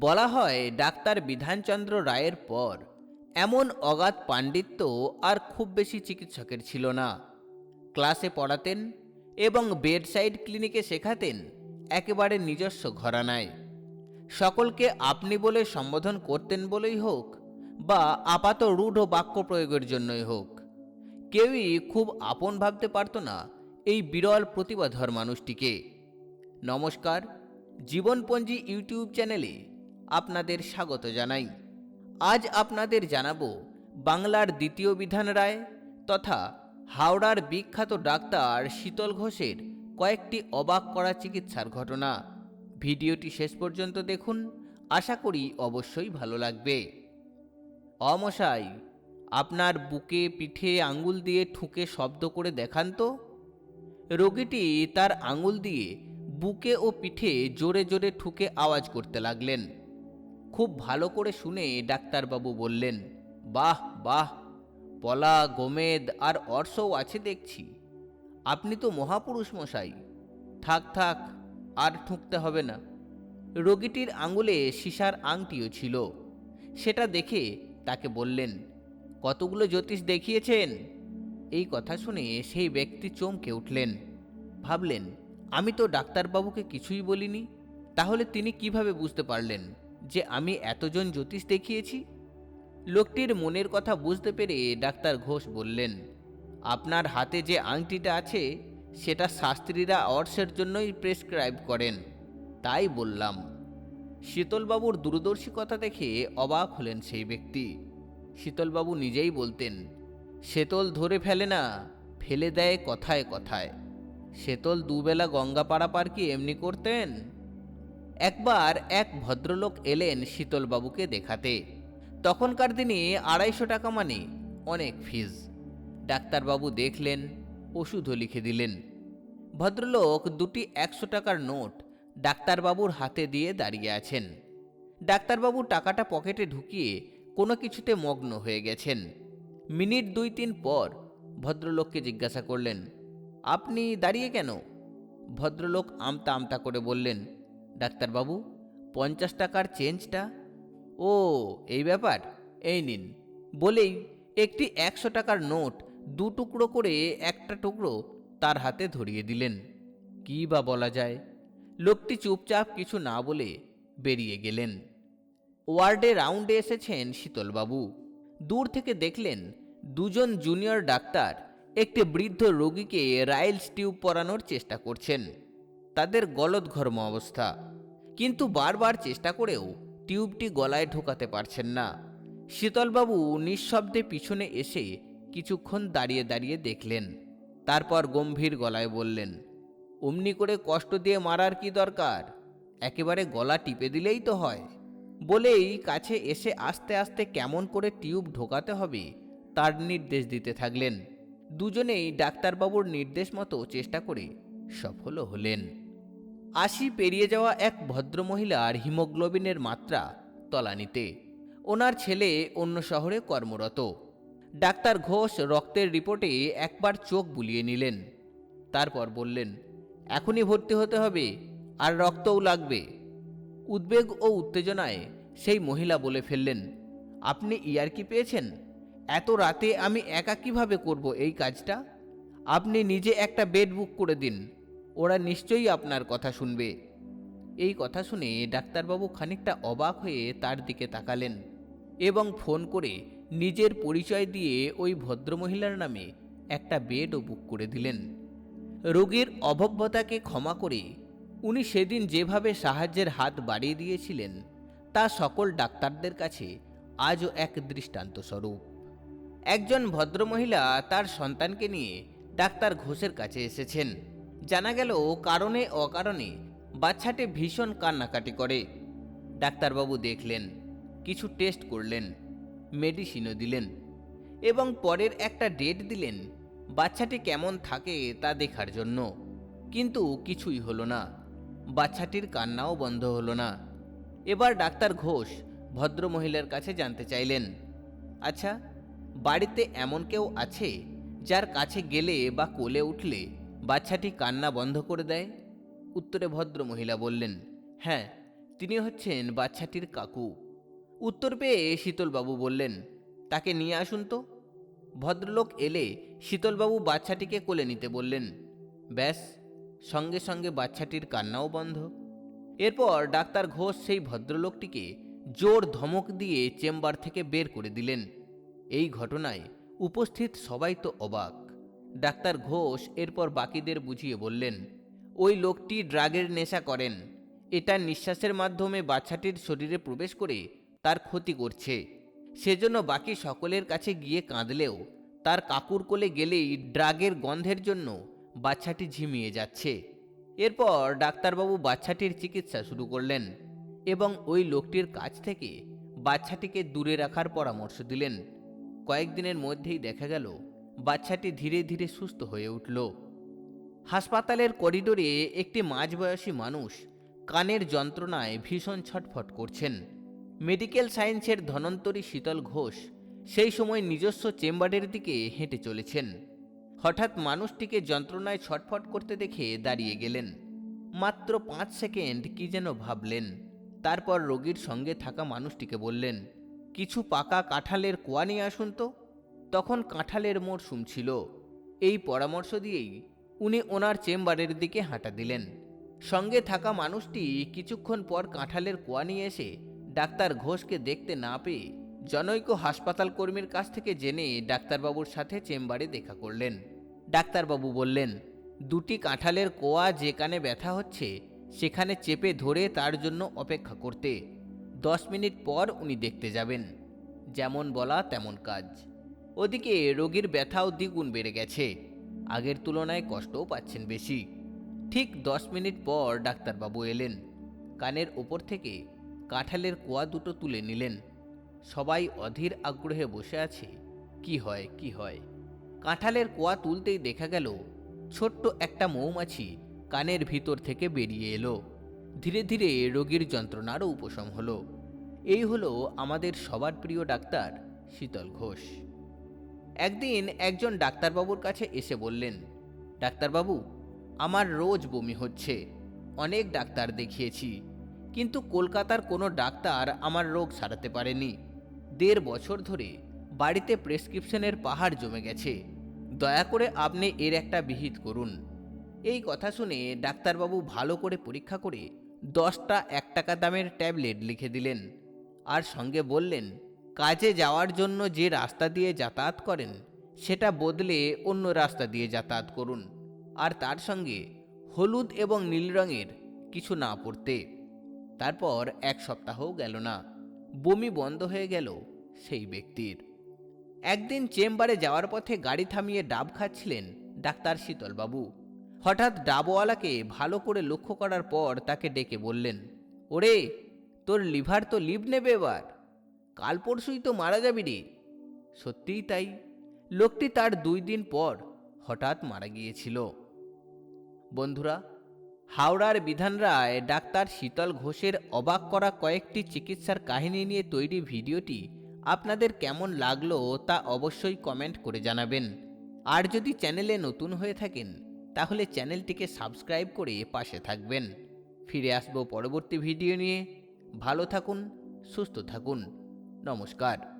বলা হয় ডাক্তার বিধানচন্দ্র রায়ের পর এমন অগাধ পাণ্ডিত্য আর খুব বেশি চিকিৎসকের ছিল না। ক্লাসে পড়াতেন এবং বেডসাইড ক্লিনিকে শেখাতেন একেবারে নিজস্ব ঘরানায়। সকলকে আপনি বলে সম্বোধন করতেন বলেই হোক বা আপাত রূঢ় বাক্য প্রয়োগের জন্যই হোক। কেউই খুব আপন ভাবতে পারত না এই বিরল প্রতিভাধর মানুষটিকে। নমস্কার, জীবনপঞ্জি ইউটিউব চ্যানেলে আপনাদের স্বাগত জানাই। আজ আপনাদের জানাব বাংলার দ্বিতীয় বিধান রায় তথা হাওড়ার বিখ্যাত ডাক্তার শীতল ঘোষের কয়েকটি অবাক করা চিকিৎসার ঘটনা। ভিডিওটি শেষ পর্যন্ত দেখুন, আশা করি অবশ্যই ভালো লাগবে। অমশাই আপনার বুকে পিঠে আঙ্গুল দিয়ে ঠুকে শব্দ করে দেখান তো। রোগীটি তার আঙুল দিয়ে বুকে ও পিঠে জোরে জোরে ঠুকে আওয়াজ করতে লাগলেন। খুব ভালো করে শুনে ডাক্তারবাবু বললেন, বাহ বাহ, পলা, গোমেদ আর অর্শও আছে দেখছি। আপনি তো মহাপুরুষ মশাই। থাক থাক, আর ঠুকতে হবে না। রোগীটির আঙুলে সীসার আংটিও ছিল। সেটা দেখে তাকে বললেন, কতগুলো জ্যোতিষ দেখিয়েছেন? এই কথা শুনে সেই ব্যক্তি চমকে উঠলেন। ভাবলেন, আমি তো ডাক্তারবাবুকে কিছুই বলিনি। তাহলে তিনি কীভাবে বুঝতে পারলেন? যে আমি এতজন জ্যোতিষ দেখিয়েছি? লোকটির মনের কথা বুঝতে পেরে ডাক্তার ঘোষ বললেন, আপনার হাতে যে আংটিটা আছে, সেটা শাস্ত্রীরা অর্সের জন্যই প্রেসক্রাইব করেন। তাই বললাম। শীতলবাবুর দূরদর্শিকতা দেখে অবাক হলেন সেই ব্যক্তি। শীতলবাবু নিজেই বলতেন, শেতল ধরে ফেলে না, ফেলে দেয় কথায় কথায়। শেতল দুবেলা গঙ্গা পারাপার কি এমনি করতেন? একবার এক ভদ্রলোক এলেন শীতলবাবুকে দেখাতে। তখনকার দিনে আড়াইশো টাকা মানে অনেক ফিজ। ডাক্তারবাবু দেখলেন, ওষুধও লিখে দিলেন। ভদ্রলোক দুটি একশো টাকার নোট ডাক্তারবাবুর হাতে দিয়ে দাঁড়িয়ে আছেন। ডাক্তারবাবু টাকাটা পকেটে ঢুকিয়ে কোনো কিছুতে মগ্ন হয়ে গেছেন। মিনিট দুই তিন পর ভদ্রলোককে জিজ্ঞাসা করলেন, আপনি দাঁড়িয়ে কেন? ভদ্রলোক আমতা আমতা করে বললেন ডাক্তারবাবু, পঞ্চাশ টাকার চেঞ্জটা? ও, এই ব্যাপার? এই নিন। বলেই একটি একশো টাকার নোট দু টুকরো করে একটা টুকরো তার হাতে ধরিয়ে দিলেন। কী বা বলা যায়? লোকটি চুপচাপ কিছু না বলে বেরিয়ে গেলেন। ওয়ার্ডে রাউন্ডে এসেছেন শীতলবাবু। দূর থেকে দেখলেন দুজন জুনিয়র ডাক্তার একটি বৃদ্ধ রোগীকে রাইলস টিউব পরানোর চেষ্টা করছেন। তাদের গলদঘর্ম অবস্থা। কিন্তু বারবার চেষ্টা করেও টিউবটি গলায় ঢোকাতে পারছেন না। শীতলবাবু নিঃশব্দে পিছনে এসে কিছুক্ষণ দাঁড়িয়ে দাঁড়িয়ে দেখলেন। তারপর গম্ভীর গলায় বললেন, অমনি করে কষ্ট দিয়ে মারার কি দরকার? একেবারে গলা টিপে দিলেই তো হয়। বলেই কাছে এসে আস্তে আস্তে কেমন করে টিউব ঢোকাতে হবে তার নির্দেশ দিতে থাকলেন। দুজনেই ডাক্তারবাবুর নির্দেশ মতো চেষ্টা করে সফলও হলেন। আশি পেরিয়ে যাওয়া এক ভদ্রমহিলার হিমোগ্লোবিনের মাত্রা তলানিতে। ওনার ছেলে অন্য শহরে কর্মরত। ডাক্তার ঘোষ রক্তের রিপোর্টে একবার চোখ বুলিয়ে নিলেন। তারপর বললেন, এখনই ভর্তি হতে হবে, আর রক্তও লাগবে। উদ্বেগ ও উত্তেজনায় সেই মহিলা বলে ফেললেন, আপনি ইয়ারকি পেয়েছেন? এত রাতে আমি একা কীভাবে করব এই কাজটা? আপনি নিজে একটা বেড বুক করে দিন। ওরা নিশ্চয়ই আপনার কথা শুনবে। এই কথা শুনে ডাক্তারবাবু খানিকটা অবাক হয়ে তার দিকে তাকালেন এবং ফোন করে নিজের পরিচয় দিয়ে ওই ভদ্রমহিলার নামে একটা বেডও বুক করে দিলেন। রোগীর অভব্যতাকে ক্ষমা করে উনি সেদিন যেভাবে সাহায্যের হাত বাড়িয়ে দিয়েছিলেন, তা সকল ডাক্তারদের কাছে আজও এক দৃষ্টান্ত স্বরূপ। একজন ভদ্রমহিলা তার সন্তানকে নিয়ে ডাক্তার ঘোষের কাছে এসেছেন। জানা গেল কারণে অকারণে বাচ্চাটি ভীষণ কান্নাকাটি করে। ডাক্তারবাবু দেখলেন, কিছু টেস্ট করলেন, মেডিসিনও দিলেন এবং পরের একটা ডেট দিলেন, বাচ্চাটি কেমন থাকে তা দেখার জন্য। কিন্তু কিছুই হলো না, বাচ্চাটির কান্নাও বন্ধ হলো না। এবার ডাক্তার ঘোষ ভদ্রমহিলার কাছে জানতে চাইলেন আচ্ছা বাড়িতে এমন কেউ আছে যার কাছে গেলে বা কোলে উঠলে বাচ্চাটি কান্না বন্ধ করে দেয়। উত্তরে ভদ্রমহিলা বললেন হ্যাঁ তিনি হচ্ছেন বাচ্চাটির কাকু। উত্তর পেয়ে শীতলবাবু বললেন, তাকে নিয়ে আসুন তো। ভদ্রলোক এলে শীতলবাবু বাচ্চাটিকে কোলে নিতে বললেন, ব্যাস, সঙ্গে সঙ্গে বাচ্চাটির কান্নাও বন্ধ। এরপর ডাক্তার ঘোষ সেই ভদ্রলোকটিকে জোর ধমক দিয়ে চেম্বার থেকে বের করে দিলেন। এই ঘটনায় উপস্থিত সবাই তো অবাক। ডাক্তার ঘোষ এরপর বাকিদের বুঝিয়ে বললেন, ওই লোকটি ড্রাগের নেশা করেন। এটা নিঃশ্বাসের মাধ্যমে বাচ্চাটির শরীরে প্রবেশ করে তার ক্ষতি করছে। সেজন্য বাকি সকলের কাছে গিয়ে কাঁদলেও তার কাকুর কোলে গেলেই ড্রাগের গন্ধের জন্য বাচ্চাটি ঝিমিয়ে যাচ্ছে। এরপর ডাক্তারবাবু বাচ্চাটির চিকিৎসা শুরু করলেন এবং ওই লোকটির কাছ থেকে বাচ্চাটিকে দূরে রাখার পরামর্শ দিলেন। কয়েকদিনের মধ্যেই দেখা গেল বাচ্চাটি ধীরে ধীরে সুস্থ হয়ে উঠল। হাসপাতালের করিডোরে একটি মাঝবয়সী মানুষ কানের যন্ত্রণায় ভীষণ ছটফট করছেন। মেডিকেল সায়েন্সের ধনন্তরী শীতল ঘোষ সেই সময় নিজস্ব চেম্বারের দিকে হেঁটে চলেছেন। হঠাৎ মানুষটিকে যন্ত্রণায় ছটফট করতে দেখে দাঁড়িয়ে গেলেন। মাত্র পাঁচ সেকেন্ড কি যেন ভাবলেন। তারপর রোগীর সঙ্গে থাকা মানুষটিকে বললেন, কিছু পাকা কাঁঠালের কোয়া নিয়ে আসুন তো। তখন কাঁঠালের মরশুম ছিল এই পরামর্শ দিয়েই উনি ওনার চেম্বারের দিকে হাঁটা দিলেন। সঙ্গে থাকা মানুষটি কিছুক্ষণ পর কাঁঠালের কোয়া নিয়ে এসে ডাক্তার ঘোষকে দেখতে না পেয়ে জনৈক হাসপাতাল কর্মীর কাছ থেকে জেনে ডাক্তারবাবুর সাথে চেম্বারে দেখা করলেন। ডাক্তারবাবু বললেন, দুটি কাঁঠালের কোয়া যেখানে ব্যথা হচ্ছে, সেখানে চেপে ধরে তার জন্য অপেক্ষা করতে। দশ মিনিট পর উনি দেখতে যাবেন। যেমন বলা তেমন কাজ। ওদিকে রোগীর ব্যথাও দ্বিগুণ বেড়ে গেছে। আগের তুলনায় কষ্টও পাচ্ছেন বেশি। ঠিক দশ মিনিট পর ডাক্তারবাবু এলেন। কানের ওপর থেকে কাঁঠালের কোয়া দুটো তুলে নিলেন। সবাই অধীর আগ্রহে বসে আছে, কি হয় কি হয়? কাঁঠালের কোয়া তুলতেই দেখা গেল, ছোট্ট একটা মৌমাছি কানের ভিতর থেকে বেরিয়ে এলো। ধীরে ধীরে রোগীর যন্ত্রণারও উপশম হলো। এই হলো আমাদের সবার প্রিয় ডাক্তার শীতল ঘোষ। একদিন একজন ডাক্তারবাবুর কাছে এসে বললেন, ডাক্তারবাবু, আমার রোজ বমি হচ্ছে, অনেক ডাক্তার দেখিয়েছি, কিন্তু কলকাতার কোনো ডাক্তার আমার রোগ সারাতে পারেনি। দেড় বছর ধরে বাড়িতে প্রেসক্রিপশনের পাহাড় জমে গেছে, দয়া করে আপনি এর একটা বিহিত করুন। এই কথা শুনে ডাক্তারবাবু ভালো করে পরীক্ষা করে দশটা এক টাকা দামের ট্যাবলেট লিখে দিলেন, আর সঙ্গে বললেন কাজে যাওয়ার জন্য যে রাস্তা দিয়ে যাতায়াত করেন, সেটা বদলে অন্য রাস্তা দিয়ে যাতায়াত করুন। আর তার সঙ্গে হলুদ এবং নীল রঙের কিছু না পড়তে। তারপর এক সপ্তাহও গেল না। বমি বন্ধ হয়ে গেল সেই ব্যক্তির। একদিন চেম্বারে যাওয়ার পথে গাড়ি থামিয়ে ডাব খাচ্ছিলেন ডাক্তার শীতলবাবু। হঠাৎ ডাবওয়ালাকে ভালো করে লক্ষ্য করার পর তাকে ডেকে বললেন, ওরে, তোর লিভার তো লিভ নেবে এবার। কাল পরশুই তো মারা যাবি রে। সত্যিই তাই। লোকটি তার দুই দিন পর হঠাৎ মারা গিয়েছিল। বন্ধুরা, হাওড়ার বিধান রায় ডাক্তার শীতল ঘোষের অবাক করা কয়েকটি চিকিৎসার কাহিনী নিয়ে তৈরি ভিডিওটি আপনাদের কেমন লাগল তা অবশ্যই কমেন্ট করে জানাবেন। আর যদি চ্যানেলে নতুন হয়ে থাকেন, তাহলে চ্যানেলটিকে সাবস্ক্রাইব করে পাশে থাকবেন। ফিরে আসব পরবর্তী ভিডিও নিয়ে। ভালো থাকুন, সুস্থ থাকুন। নমস্কার।